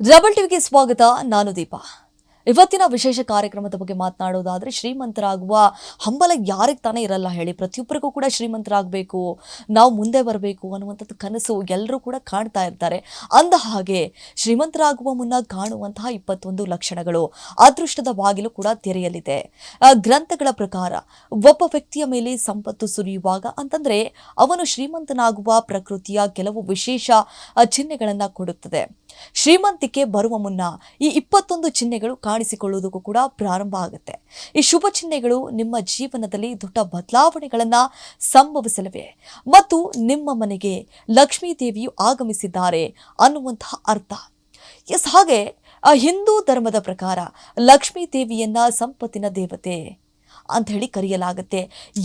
Double ಟಿವಿಗೆ ಸ್ವಾಗತ ನಾನು ದೀಪಾ ಇವತ್ತಿನ ವಿಶೇಷ ಕಾರ್ಯಕ್ರಮದ ಬಗ್ಗೆ ಮಾತನಾಡೋದಾದ್ರೆ ಶ್ರೀಮಂತರಾಗುವ ಹಂಬಲ ಯಾರಿಗೆ ತಾನೇ ಇರಲ್ಲ ಹೇಳಿ. ಪ್ರತಿಯೊಬ್ಬರಿಗೂ ಕೂಡ ಶ್ರೀಮಂತರಾಗಬೇಕು, ನಾವು ಮುಂದೆ ಬರಬೇಕು ಅನ್ನುವಂಥದ್ದು ಕನಸು ಎಲ್ಲರೂ ಕೂಡ ಕಾಣ್ತಾ ಇರ್ತಾರೆ. ಅಂದ ಹಾಗೆ ಶ್ರೀಮಂತರಾಗುವ ಮುನ್ನ ಕಾಣುವಂತಹ ಇಪ್ಪತ್ತೊಂದು ಲಕ್ಷಣಗಳು ಅದೃಷ್ಟದ ಬಾಗಿಲು ಕೂಡ ತೆರೆಯಲಿದೆ. ಗ್ರಂಥಗಳ ಪ್ರಕಾರ ಒಬ್ಬ ವ್ಯಕ್ತಿಯ ಮೇಲೆ ಸಂಪತ್ತು ಸುರಿಯುವಾಗ ಅಂತಂದ್ರೆ ಅವನು ಶ್ರೀಮಂತನಾಗುವ ಪ್ರಕೃತಿಯ ಕೆಲವು ವಿಶೇಷ ಚಿಹ್ನೆಗಳನ್ನು ಕೊಡುತ್ತದೆ. ಶ್ರೀಮಂತಿಕೆ ಬರುವ ಮುನ್ನ ಈ ಇಪ್ಪತ್ತೊಂದು ಚಿಹ್ನೆಗಳು ಕಾಣಿಸಿಕೊಳ್ಳುವುದಕ್ಕೂ ಕೂಡ ಪ್ರಾರಂಭ ಆಗುತ್ತೆ. ಈ ಶುಭ ಚಿಹ್ನೆಗಳು ನಿಮ್ಮ ಜೀವನದಲ್ಲಿ ದೊಡ್ಡ ಬದಲಾವಣೆಗಳನ್ನ ಸಂಭವಿಸಲಿವೆ. ಮತ್ತು ನಿಮ್ಮ ಮನೆಗೆ ಲಕ್ಷ್ಮೀ ದೇವಿಯು ಆಗಮಿಸಿದ್ದಾರೆ ಅನ್ನುವಂತಹ ಅರ್ಥ. ಎಸ್, ಹಾಗೆ ಹಿಂದೂ ಧರ್ಮದ ಪ್ರಕಾರ ಲಕ್ಷ್ಮೀ ದೇವಿಯನ್ನ ಸಂಪತ್ತಿನ ದೇವತೆ ಅಂತ ಹೇಳಿ ಕರೆಯಲಾಗುತ್ತೆ.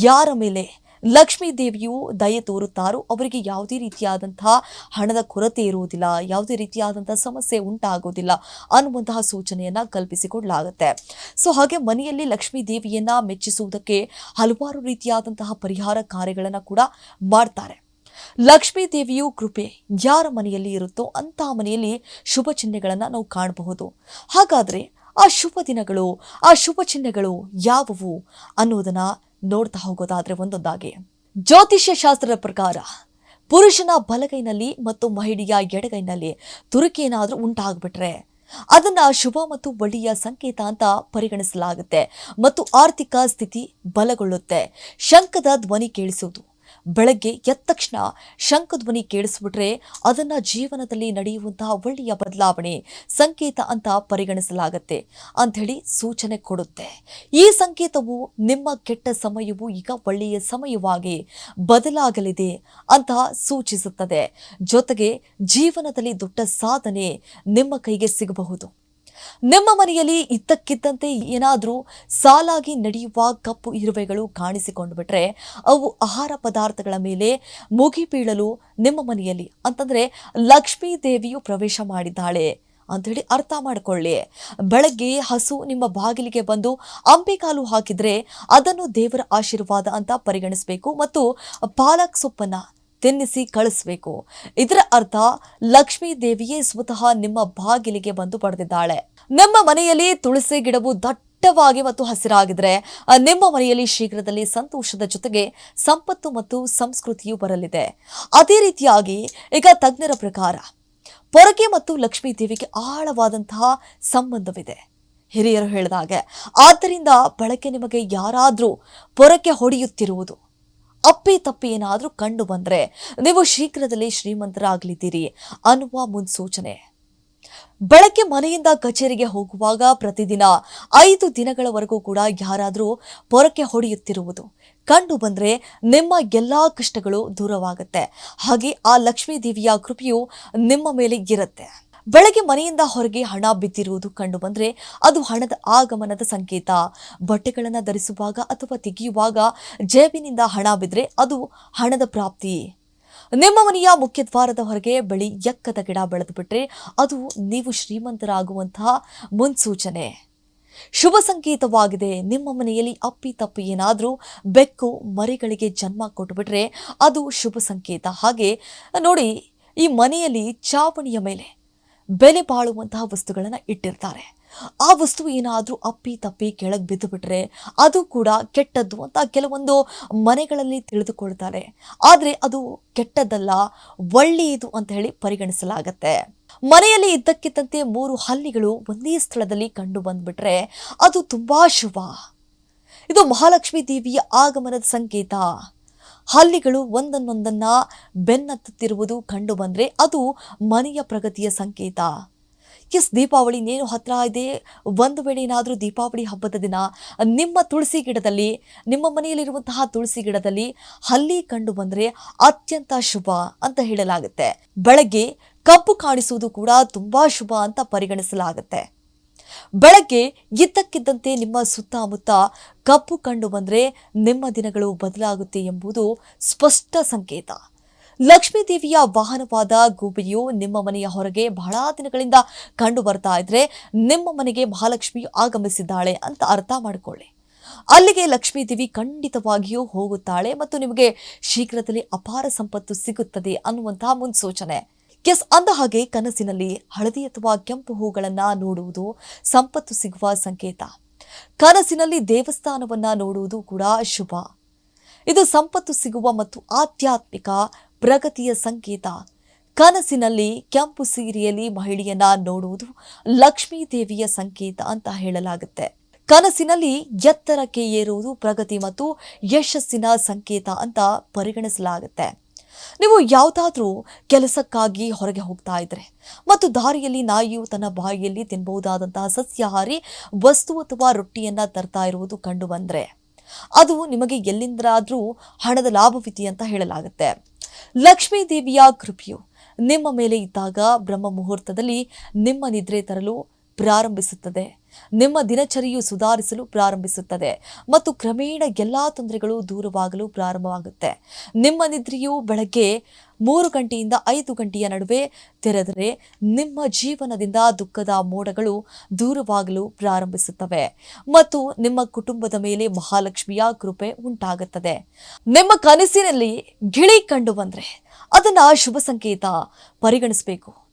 ಯಾರ ಮೇಲೆ? ಲಕ್ಷ್ಮೀ ದೇವಿಯು ದಯೆ ತೋರುತ್ತಾರೋ. ಅವರಿಗೆ ಯಾವುದೇ ರೀತಿಯಾದಂತಹ ಹಣದ ಕೊರತೆ ಇರುವುದಿಲ್ಲ, ಯಾವುದೇ ರೀತಿಯಾದಂತಹ ಸಮಸ್ಯೆ ಉಂಟಾಗೋದಿಲ್ಲ ಅನ್ನುವಂತಹ ಸೂಚನೆಯನ್ನ ಕಲ್ಪಿಸಿಕೊಡಲಾಗುತ್ತೆ. ಸೊ ಹಾಗೆ ಮನೆಯಲ್ಲಿ ಲಕ್ಷ್ಮೀ ದೇವಿಯನ್ನ ಮೆಚ್ಚಿಸುವುದಕ್ಕೆ ಹಲವಾರು ರೀತಿಯಾದಂತಹ ಪರಿಹಾರ ಕಾರ್ಯಗಳನ್ನು ಕೂಡ ಮಾಡ್ತಾರೆ. ಲಕ್ಷ್ಮೀ ದೇವಿಯು ಕೃಪೆ, ಯಾರ ಮನೆಯಲ್ಲಿ ಇರುತ್ತೋ ಅಂತಹ ಮನೆಯಲ್ಲಿ ಶುಭ ಚಿಹ್ನೆಗಳನ್ನು ನಾವು ಕಾಣಬಹುದು. ಹಾಗಾದ್ರೆ ಆ ಶುಭ ದಿನಗಳು, ಆ ಶುಭ ಚಿಹ್ನೆಗಳು ಯಾವುವು ಅನ್ನೋದನ್ನ ನೋಡ್ತಾ ಹೋಗೋದಾದ್ರೆ ಒಂದೊಂದಾಗಿ. ಜ್ಯೋತಿಷ್ಯ ಶಾಸ್ತ್ರದ ಪ್ರಕಾರ, ಪುರುಷನ ಬಲಗೈನಲ್ಲಿ ಮತ್ತು ಮಹಿಳೆಯ ಎಡಗೈನಲ್ಲಿ ತುರುಕಿ ಏನಾದರೂ ಉಂಟಾಗ್ಬಿಟ್ರೆ, ಅದನ್ನ ಶುಭ ಮತ್ತು ಒಳ್ಳೆಯ ಸಂಕೇತ ಅಂತ ಪರಿಗಣಿಸಲಾಗುತ್ತೆ ಮತ್ತು ಆರ್ಥಿಕ ಸ್ಥಿತಿ ಬಲಗೊಳ್ಳುತ್ತೆ. ಶಂಖದ ಧ್ವನಿ ಕೇಳಿಸುವುದು. ಬೆಳಗ್ಗೆ ಎದ್ದ ತಕ್ಷಣ ಶಂಖಧ್ವನಿ ಕೇಳಿಸ್ಬಿಟ್ರೆ ಅದನ್ನ ಜೀವನದಲ್ಲಿ ನಡೆಯುವಂತಹ ಒಳ್ಳೆಯ ಬದಲಾವಣೆ ಸಂಕೇತ ಅಂತ ಪರಿಗಣಿಸಲಾಗತ್ತೆ ಅಂಥೇಳಿ ಸೂಚನೆ ಕೊಡುತ್ತೆ. ಈ ಸಂಕೇತವು ನಿಮ್ಮ ಕೆಟ್ಟ ಸಮಯವು ಈಗ ಒಳ್ಳೆಯ ಸಮಯವಾಗಿ ಬದಲಾಗಲಿದೆ ಅಂತ ಸೂಚಿಸುತ್ತದೆ. ಜೊತೆಗೆ ಜೀವನದಲ್ಲಿ ದೊಡ್ಡ ಸಾಧನೆ ನಿಮ್ಮ ಕೈಗೆ ಸಿಗಬಹುದು. ನಿಮ್ಮ ಮನೆಯಲ್ಲಿ ಇದ್ದಕ್ಕಿದ್ದಂತೆ ಏನಾದರೂ ಸಾಲಾಗಿ ನಡೆಯುವ ಕಪ್ಪು ಇರುವೆಗಳು ಕಾಣಿಸಿಕೊಂಡು ಬಿಟ್ರೆ ಅವು ಆಹಾರ ಪದಾರ್ಥಗಳ ಮೇಲೆ ಮುಗಿ ಬೀಳಲು ನಿಮ್ಮ ಮನೆಯಲ್ಲಿ ಅಂತಂದ್ರೆ ಲಕ್ಷ್ಮೀ ದೇವಿಯು ಪ್ರವೇಶ ಮಾಡಿದ್ದಾಳೆ ಅಂಥೇಳಿ ಅರ್ಥ ಮಾಡಿಕೊಳ್ಳಿ. ಬೆಳಗ್ಗೆ ಹಸು ನಿಮ್ಮ ಬಾಗಿಲಿಗೆ ಬಂದು ಅಂಬೆಕಾಲು ಹಾಕಿದ್ರೆ ಅದನ್ನು ದೇವರ ಆಶೀರ್ವಾದ ಅಂತ ಪರಿಗಣಿಸಬೇಕು ಮತ್ತು ಪಾಲಕ್ ಸೊಪ್ಪನ್ನ ತಿನ್ನಿಸಿ ಕಳಿಸಬೇಕು. ಇದರ ಅರ್ಥ ಲಕ್ಷ್ಮೀ ದೇವಿಯೇ ಸ್ವತಃ ನಿಮ್ಮ ಬಾಗಿಲಿಗೆ ಬಂದು ಪಡೆದಿದ್ದಾಳೆ. ನಿಮ್ಮ ಮನೆಯಲ್ಲಿ ತುಳಸಿ ಗಿಡವು ದಟ್ಟವಾಗಿ ಮತ್ತು ಹಸಿರಾಗಿದ್ರೆ ನಿಮ್ಮ ಮನೆಯಲ್ಲಿ ಶೀಘ್ರದಲ್ಲಿ ಸಂತೋಷದ ಜೊತೆಗೆ ಸಂಪತ್ತು ಮತ್ತು ಸಂಸ್ಕೃತಿಯು ಬರಲಿದೆ. ಅದೇ ರೀತಿಯಾಗಿ ಈಗ ತಜ್ಞರ ಪ್ರಕಾರ ಪೊರಕೆ ಮತ್ತು ಲಕ್ಷ್ಮೀ ದೇವಿಗೆ ಆಳವಾದಂತಹ ಸಂಬಂಧವಿದೆ. ಹಿರಿಯರು ಹೇಳಿದಾಗೆ ಆದ್ದರಿಂದ ಬಳಕೆ ನಿಮಗೆ ಯಾರಾದರೂ ಪೊರಕೆ ಹೊಡೆಯುತ್ತಿರುವುದು ಅಪ್ಪಿ ತಪ್ಪಿ ಏನಾದರೂ ಕಂಡು ಬಂದರೆ ನೀವು ಶೀಘ್ರದಲ್ಲೇ ಶ್ರೀಮಂತರಾಗಲಿದ್ದೀರಿ ಅನ್ನುವ ಮುನ್ಸೂಚನೆ. ಬೆಳಗ್ಗೆ ಮನೆಯಿಂದ ಕಚೇರಿಗೆ ಹೋಗುವಾಗ ಪ್ರತಿದಿನ ಐದು ದಿನಗಳವರೆಗೂ ಕೂಡ ಯಾರಾದರೂ ಪೊರಕೆ ಹೊಡೆಯುತ್ತಿರುವುದು. ಕಂಡು ಬಂದರೆ ನಿಮ್ಮ ಎಲ್ಲಾ ಕಷ್ಟಗಳು ದೂರವಾಗುತ್ತೆ. ಹಾಗೆ ಆ ಲಕ್ಷ್ಮೀ ದೇವಿಯ ಕೃಪೆಯು ನಿಮ್ಮ ಮೇಲೆ ಇರುತ್ತೆ. ಬೆಳಗ್ಗೆ ಮನೆಯಿಂದ ಹೊರಗೆ ಹಣ ಬಿದ್ದಿರುವುದು ಕಂಡು ಬಂದರೆ ಅದು ಹಣದ ಆಗಮನದ ಸಂಕೇತ. ಬಟ್ಟೆಗಳನ್ನು ಧರಿಸುವಾಗ ಅಥವಾ ತೆಗೆಯುವಾಗ ಜೇಬಿನಿಂದ ಹಣ ಬಿದ್ದರೆ ಅದು ಹಣದ ಪ್ರಾಪ್ತಿ. ನಿಮ್ಮ ಮನೆಯ ಮುಖ್ಯದ್ವಾರದ ಹೊರಗೆ ಬಳಿ ಎಕ್ಕದ ಗಿಡ ಬೆಳೆದು ಬಿಟ್ಟರೆ ಅದು ನೀವು ಶ್ರೀಮಂತರಾಗುವಂತಹ ಮುನ್ಸೂಚನೆ. ಶುಭ ಸಂಕೇತವಾಗಿದೆ. ನಿಮ್ಮ ಮನೆಯಲ್ಲಿ ಅಪ್ಪಿ ತಪ್ಪಿ ಏನಾದರೂ ಬೆಕ್ಕು ಮರಿಗಳಿಗೆ ಜನ್ಮ ಕೊಟ್ಟುಬಿಟ್ರೆ ಅದು ಶುಭ ಸಂಕೇತ. ಹಾಗೆ ನೋಡಿ, ಈ ಮನೆಯಲ್ಲಿ ಚಾವಣಿಯ ಮೇಲೆ ಬೆಲೆ ಬಾಳುವಂತಹ ವಸ್ತುಗಳನ್ನು ಇಟ್ಟಿರ್ತಾರೆ. ಆ ವಸ್ತು ಏನಾದರೂ ಅಪ್ಪಿ ತಪ್ಪಿ ಕೆಳಗೆ ಬಿದ್ದು ಬಿಟ್ರೆ ಅದು ಕೂಡ ಕೆಟ್ಟದ್ದು ಅಂತ ಕೆಲವೊಂದು ಮನೆಗಳಲ್ಲಿ ತಿಳಿದುಕೊಳ್ತಾರೆ. ಆದರೆ ಅದು ಕೆಟ್ಟದ್ದಲ್ಲ, ಒಳ್ಳೆಯದು ಅಂತ ಹೇಳಿ ಪರಿಗಣಿಸಲಾಗತ್ತೆ. ಮನೆಯಲ್ಲಿ ಇದ್ದಕ್ಕಿದ್ದಂತೆ ಮೂರು ಹಲ್ಲಿಗಳು ಒಂದೇ ಸ್ಥಳದಲ್ಲಿ ಕಂಡು ಬಂದ್ಬಿಟ್ರೆ ಅದು ತುಂಬಾ ಶುಭ. ಇದು ಮಹಾಲಕ್ಷ್ಮೀ ದೇವಿಯ ಆಗಮನದ ಸಂಕೇತ. ಹಲ್ಲಿಗಳು ಒಂದನ್ನೊಂದನ್ನ ಬೆನ್ನತ್ತುತ್ತಿರುವುದು ಕಂಡು ಬಂದರೆ ಅದು ಮನೆಯ ಪ್ರಗತಿಯ ಸಂಕೇತ. ಎಸ್, ದೀಪಾವಳಿ ನೇನು ಹತ್ರ ಇದೆ. ಒಂದು ವೇಳೆ ಏನಾದರೂ ದೀಪಾವಳಿ ಹಬ್ಬದ ದಿನ ನಿಮ್ಮ ತುಳಸಿ ಗಿಡದಲ್ಲಿ, ನಿಮ್ಮ ಮನೆಯಲ್ಲಿರುವಂತಹ ತುಳಸಿ ಗಿಡದಲ್ಲಿ ಹಲ್ಲಿ ಕಂಡು ಬಂದರೆ ಅತ್ಯಂತ ಶುಭ ಅಂತ ಹೇಳಲಾಗುತ್ತೆ. ಬೆಳಗ್ಗೆ ಕಬ್ಬು ಕಾಣಿಸುವುದು ಕೂಡ ತುಂಬಾ ಶುಭ ಅಂತ ಪರಿಗಣಿಸಲಾಗುತ್ತೆ. ಬೆಳಗ್ಗೆ ಇದ್ದಕ್ಕಿದ್ದಂತೆ ನಿಮ್ಮ ಸುತ್ತಮುತ್ತ ಕಪ್ಪು ಕಂಡು ಬಂದರೆ ನಿಮ್ಮ ದಿನಗಳು ಬದಲಾಗುತ್ತೆ ಎಂಬುದು ಸ್ಪಷ್ಟ ಸಂಕೇತ. ಲಕ್ಷ್ಮೀ ದೇವಿಯ ವಾಹನವಾದ ಗೂಬೆಯು ನಿಮ್ಮ ಮನೆಯ ಹೊರಗೆ ಬಹಳ ದಿನಗಳಿಂದ ಕಂಡು ಬರ್ತಾ ಇದ್ರೆ ನಿಮ್ಮ ಮನೆಗೆ ಮಹಾಲಕ್ಷ್ಮಿ ಆಗಮಿಸಿದ್ದಾಳೆ ಅಂತ ಅರ್ಥ ಮಾಡಿಕೊಳ್ಳಿ. ಅಲ್ಲಿಗೆ ಲಕ್ಷ್ಮೀ ದೇವಿ ಖಂಡಿತವಾಗಿಯೂ ಹೋಗುತ್ತಾಳೆ ಮತ್ತು ನಿಮಗೆ ಶೀಘ್ರದಲ್ಲಿ ಅಪಾರ ಸಂಪತ್ತು ಸಿಗುತ್ತದೆ ಅನ್ನುವಂತಹ ಮುನ್ಸೂಚನೆ. ಎಸ್ ಅಂದ ಹಾಗೆ ಕನಸಿನಲ್ಲಿ ಹಳದಿ ಅಥವಾ ಕೆಂಪು ಹೂಗಳನ್ನ ನೋಡುವುದು ಸಂಪತ್ತು ಸಿಗುವ ಸಂಕೇತ. ಕನಸಿನಲ್ಲಿ ದೇವಸ್ಥಾನವನ್ನ ನೋಡುವುದು ಕೂಡ ಶುಭ. ಇದು ಸಂಪತ್ತು ಸಿಗುವ ಮತ್ತು ಆಧ್ಯಾತ್ಮಿಕ ಪ್ರಗತಿಯ ಸಂಕೇತ. ಕನಸಿನಲ್ಲಿ ಕೆಂಪು ಸೀರೆಯಲ್ಲಿ ಮಹಿಳೆಯನ್ನ ನೋಡುವುದು ಲಕ್ಷ್ಮೀ ದೇವಿಯ ಸಂಕೇತ ಅಂತ ಹೇಳಲಾಗುತ್ತೆ. ಕನಸಿನಲ್ಲಿ ಎತ್ತರಕ್ಕೆ ಏರುವುದು ಪ್ರಗತಿ ಮತ್ತು ಯಶಸ್ಸಿನ ಸಂಕೇತ ಅಂತ ಪರಿಗಣಿಸಲಾಗುತ್ತೆ. ನೀವು ಯಾವುದಾದ್ರೂ ಕೆಲಸಕ್ಕಾಗಿ ಹೊರಗೆ ಹೋಗ್ತಾ ಇದ್ರೆ ಮತ್ತು ದಾರಿಯಲ್ಲಿ ನಾಯಿಯು ತನ್ನ ಬಾಯಿಯಲ್ಲಿ ತಿನ್ನಬಹುದಾದಂತಹ ಸಸ್ಯಾಹಾರಿ ವಸ್ತು ಅಥವಾ ರೊಟ್ಟಿಯನ್ನ ತರ್ತಾ ಇರುವುದು ಕಂಡು ಬಂದ್ರೆ ಅದು ನಿಮಗೆ ಎಲ್ಲಿಂದಾದ್ರೂ ಹಣದ ಲಾಭವಿದೆ ಅಂತ ಹೇಳಲಾಗುತ್ತೆ. ಲಕ್ಷ್ಮೀ ದೇವಿಯ ಕೃಪೆಯು ನಿಮ್ಮ ಮೇಲೆ ಇದ್ದಾಗ ಬ್ರಹ್ಮ ಮುಹೂರ್ತದಲ್ಲಿ ನಿಮ್ಮ ನಿದ್ರೆ ತರಲು ಪ್ರಾರಂಭಿಸುತ್ತದೆ. ನಿಮ್ಮ ದಿನಚರಿಯು ಸುಧಾರಿಸಲು ಪ್ರಾರಂಭಿಸುತ್ತದೆ ಮತ್ತು ಕ್ರಮೇಣ ಎಲ್ಲಾ ತೊಂದರೆಗಳು ದೂರವಾಗಲು ಪ್ರಾರಂಭವಾಗುತ್ತೆ. ನಿಮ್ಮ ನಿದ್ರೆಯು ಬೆಳಗ್ಗೆ ಮೂರು ಗಂಟೆಯಿಂದ ಐದು ಗಂಟೆಯ ನಡುವೆ ತೆರೆದರೆ ನಿಮ್ಮ ಜೀವನದಿಂದ ದುಃಖದ ಮೋಡಗಳು ದೂರವಾಗಲು ಪ್ರಾರಂಭಿಸುತ್ತವೆ ಮತ್ತು ನಿಮ್ಮ ಕುಟುಂಬದ ಮೇಲೆ ಮಹಾಲಕ್ಷ್ಮಿಯ ಕೃಪೆ ಉಂಟಾಗುತ್ತದೆ. ನಿಮ್ಮ ಕನಸಿನಲ್ಲಿ ಗಿಳಿ ಕಂಡು ಬಂದರೆ ಅದನ್ನ ಶುಭ ಸಂಕೇತ ಪರಿಗಣಿಸಬೇಕು.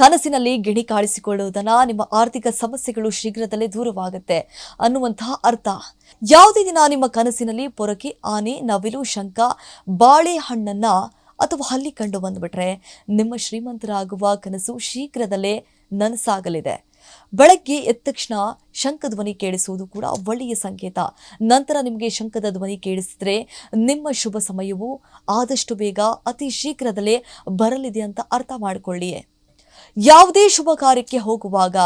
ಕನಸಿನಲ್ಲಿ ಗಿಣಿ ಕಾಣಿಸಿಕೊಳ್ಳುವುದನ್ನ ನಿಮ್ಮ ಆರ್ಥಿಕ ಸಮಸ್ಯೆಗಳು ಶೀಘ್ರದಲ್ಲೇ ದೂರವಾಗುತ್ತೆ ಅನ್ನುವಂತಹ ಅರ್ಥ. ಯಾವುದೇ ದಿನ ನಿಮ್ಮ ಕನಸಿನಲ್ಲಿ ಪೊರಕಿ ಆನೆ, ನವಿಲು ಶಂಕ ಬಾಳೆಹಣ್ಣನ್ನ ಅಥವಾ ಹಲ್ಲಿ ಕಂಡು ಬಂದುಬಿಟ್ರೆ ನಿಮ್ಮ ಶ್ರೀಮಂತರಾಗುವ ಕನಸು ಶೀಘ್ರದಲ್ಲೇ ನನಸಾಗಲಿದೆ. ಬೆಳಗ್ಗೆ ಎದ್ದ ತಕ್ಷಣ ಶಂಖ ಧ್ವನಿ ಕೇಳಿಸುವುದು ಕೂಡ ಒಳ್ಳೆಯ ಸಂಕೇತ. ನಂತರ ನಿಮಗೆ ಶಂಖದ ಧ್ವನಿ ಕೇಳಿಸಿದ್ರೆ ನಿಮ್ಮ ಶುಭ ಸಮಯವು ಆದಷ್ಟು ಬೇಗ ಅತಿ ಶೀಘ್ರದಲ್ಲೇ ಬರಲಿದೆ ಅಂತ ಅರ್ಥ ಮಾಡಿಕೊಳ್ಳಿ. ಯಾವುದೇ ಶುಭ ಕಾರ್ಯಕ್ಕೆ ಹೋಗುವಾಗ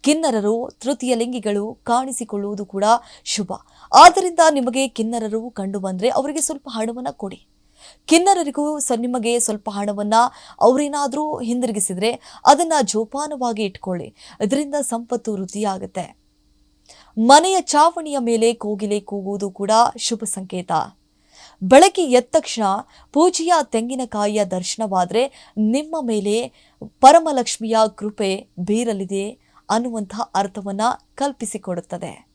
ಕಿನ್ನರರು ತೃತೀಯ ಲಿಂಗಿಗಳು ಕಾಣಿಸಿಕೊಳ್ಳುವುದು ಕೂಡ ಶುಭ. ಆದ್ದರಿಂದ ನಿಮಗೆ ಕಿನ್ನರರು ಕಂಡು ಬಂದರೆ ಅವರಿಗೆ ಸ್ವಲ್ಪ ಹಣವನ್ನು ಕೊಡಿ. ಕಿನ್ನರರಿಗೂ ಸ, ನಿಮಗೆ ಸ್ವಲ್ಪ ಹಣವನ್ನು ಅವರೇನಾದರೂ ಹಿಂದಿರುಗಿಸಿದರೆ ಅದನ್ನು ಜೋಪಾನವಾಗಿ ಇಟ್ಕೊಳ್ಳಿ. ಇದರಿಂದ ಸಂಪತ್ತು ವೃದ್ಧಿಯಾಗುತ್ತೆ. ಮನೆಯ ಚಾವಣಿಯ ಮೇಲೆ ಕೋಗಿಲೆ ಕೂಗುವುದು ಕೂಡ ಶುಭ ಸಂಕೇತ. ಬೆಳಗ್ಗೆ ಎದ್ದ ತಕ್ಷಣ ಪೂಜೆಯ ತೆಂಗಿನಕಾಯಿಯ ದರ್ಶನವಾದರೆ ನಿಮ್ಮ ಮೇಲೆ ಪರಮಲಕ್ಷ್ಮಿಯ ಕೃಪೆ ಬೀರಲಿದೆ ಅನ್ನುವಂತಹ ಅರ್ಥವನ್ನು ಕಲ್ಪಿಸಿಕೊಡುತ್ತದೆ.